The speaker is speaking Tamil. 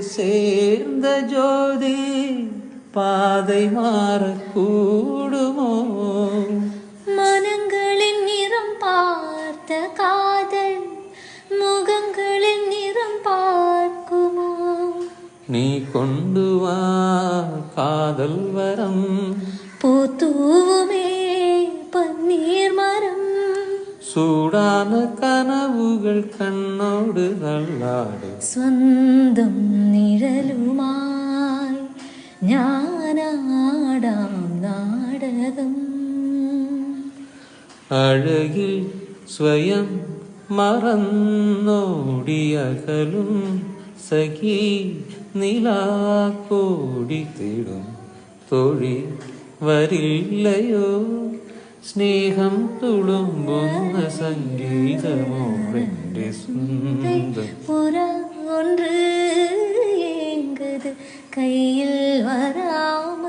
சேர்ந்த ஜோதி பாதை மாறக்கூடுமோ? மனங்களின் நிறம் பார்த்த காதல் முகங்களின் நிறம் பார்க்குமோ? நீ கொண்டு வா காதல் வரம். பூத்தூவுமே பன்னீர் ചൂടാന കനവുകൾ കണ്ണോട് നല്ലാട് സ്വന്തം നിഴലുമായി ഞാനാടാം നാടകം. അഴകിൽ സ്വയം മറന്നോടിയകലും സഖി നിലാക്കോടി തേടും. തൊഴിൽ വരില്ലയോ സ്നേഹം തുളുമ്പുന്ന സംഗീതമോറെ പുറം കൊണ്ട് എങ്കത് കയ്യിൽ വരാമ